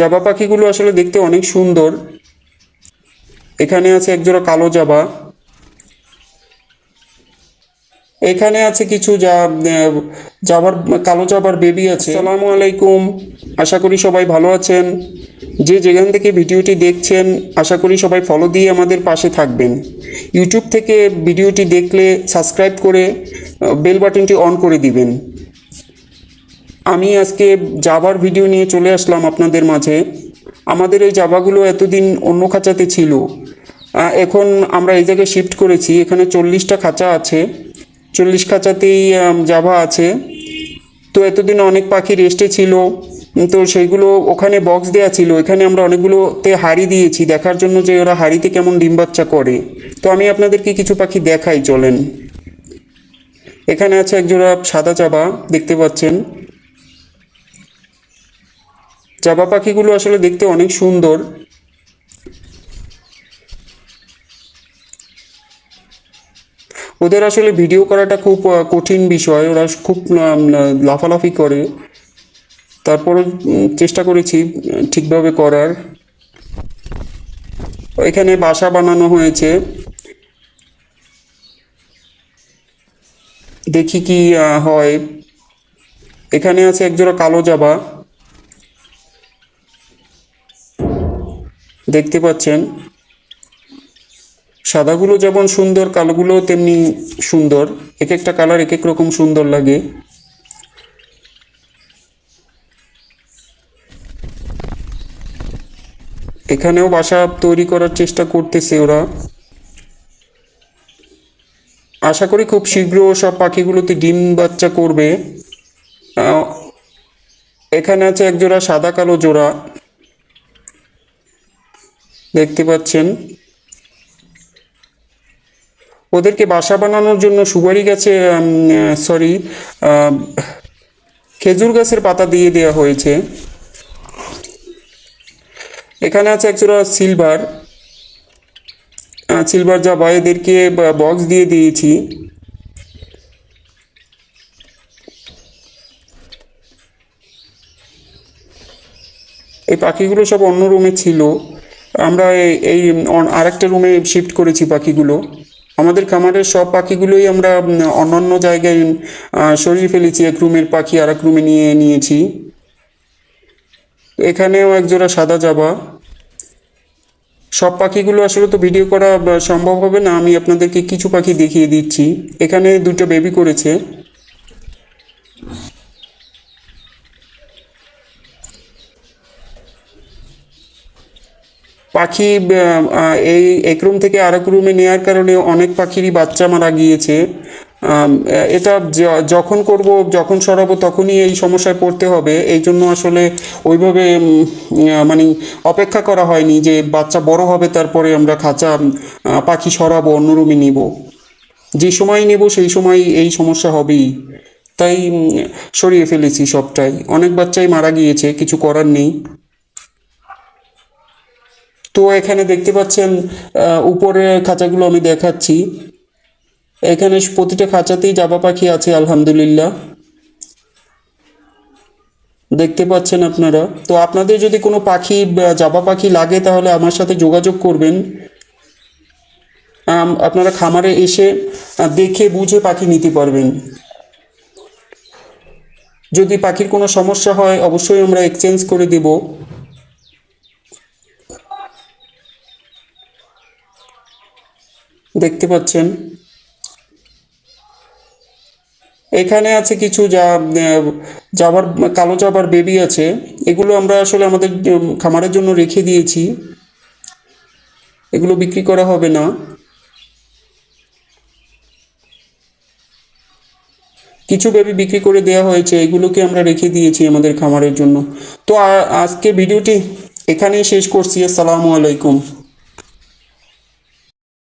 জাবা পাখিগুলো আসলে দেখতে অনেক সুন্দর। এখানে আছে একজোড়া কালো জাবা এখানে আছে কিছু যা জাবার কালো জাবার বেবি আছে। আসসালামু আলাইকুম। আশা করি সবাই ভালো আছেন। যে যেখান থেকে ভিডিওটি দেখছেন, আশা করি সবাই ফলো দিয়ে আমাদের পাশে থাকবেন। ইউটিউব থেকে ভিডিওটি দেখলে সাবস্ক্রাইব করে বেল বাটনটি অন করে দিবেন। আমি আজকে জাবার ভিডিও নিয়ে চলে আসলাম আপনাদের মাঝে। আমাদের এই জাবাগুলো এতদিন অন্য খাঁচাতে ছিল। এখন আমরা এই জায়গায় শিফট করেছি, এখানে চল্লিশটা খাঁচা আছে। চল্লিশ খাঁচাতেই জাভা আছে। তো এতদিন অনেক পাখি রেস্টে ছিল। তো সেইগুলো ওখানে বক্স দেওয়া ছিল। এখানে আমরা অনেকগুলোতে হাড়ি দিয়েছি। দেখার জন্য যে ওরা হাড়িতে কেমন ডিম বাচ্চা করে। তো আমি আপনাদেরকে কিছু পাখি দেখাই, চলেন। এখানে আছে একজোড়া সাদা চাবা দেখতে পাচ্ছেন। চাপা পাখিগুলো আসলে দেখতে অনেক সুন্দর। ওদের আসলে ভিডিও করাটা খুব কঠিন বিষয়। ওরা খুব লাফালাফি করে। তারপরে চেষ্টা করেছি, ঠিকভাবে করার। এখানে বাসা বানানো হয়েছে। দেখি কি হয়। এখানে আছে একজোড়া কালো জাবা। দেখতে পাচ্ছেন। সাদাগুলো যেমন সুন্দর কালোগুলো তেমনি সুন্দর। এক একটা কালার এক এক রকম সুন্দর লাগে। এখানেও বাসা তৈরি করার চেষ্টা করতেছে ওরা। আশা করি খুব শীঘ্র সব পাখিগুলোতে ডিম বাচ্চা করবে। এখানে আছে এক জোড়া সাদা কালো জোড়া। দেখতে পাচ্ছেন। ওদেরকে বাসা বানানোর জন্য সুপারি গাছে সরি খেজুর গাছের পাতা দিয়ে দেওয়া হয়েছে। এখানে আছে একজোড়া সিলভার সিলভার যা এদেরকে বক্স দিয়ে দিয়েছি। এই পাখিগুলো সব অন্য রুমে ছিল। আমরা এই- আরেকটা রুমে শিফট করেছি পাখিগুলো। আমাদের খামারের সব পাখিগুলোই আমরা অন্যান্য জায়গায় সরিয়ে ফেলেছি। এক রুমের পাখি আর এক রুমে নিয়ে নিয়েছি। এখানেও একজোড়া সাদা জাবা। সব পাখিগুলো আসলে তো ভিডিও করা সম্ভব হবে না। আমি আপনাদেরকে কিছু পাখি দেখিয়ে দিচ্ছি। এখানে দুটো বেবি করেছে। পাখি এই, এক রুম থেকে আরেক রুমে নেওয়ার কারণে অনেক পাখিরই বাচ্চা মারা গিয়েছে। এটা যখন করব, যখন সরাবো তখনই এই সমস্যায় পড়তে হবে। এই জন্য আসলে ওইভাবে মানে অপেক্ষা করা হয়নি যে বাচ্চা বড় হবে তারপরে আমরা খাঁচা পাখি সরাবো, অন্য রুমে নিব। যে সময় নেব সেই সময় এই সমস্যা হবেই। তাই সরিয়ে ফেলেছি সবটাই। অনেক বাচ্চাই মারা গিয়েছে, কিছু করার নেই। তো এখানে দেখতে পাচ্ছেন উপরে খাঁচাগুলো আমি দেখাচ্ছি। এখানে প্রতিটা খাঁচাতেই জাবা পাখি আছে, আলহামদুলিল্লাহ। দেখতে পাচ্ছেন আপনারা? তো আপনাদের যদি কোনো পাখি জাবা পাখি লাগে, তাহলে আমার সাথে যোগাযোগ করবেন। আপনারা খামারে এসে দেখে বুঝে পাখি নিতে পারবেন। যদি পাখির কোনো সমস্যা হয়, অবশ্যই আমরা এক্সচেঞ্জ করে দেব। দেখতে পাচ্ছেন। এখানে আছে কিছু যা জাবার কালো জাবার বেবি আছে। এগুলো আমরা আসলে আমাদের খামারের জন্য রেখে দিয়েছি। এগুলো বিক্রি করা হবে না। কিছু বেবি বিক্রি করে দেওয়া হয়েছে, এগুলোকে আমরা রেখে দিয়েছি আমাদের খামারের জন্য। তো আজকে ভিডিওটি এখানেই শেষ করছি। আসসালামু আলাইকুম।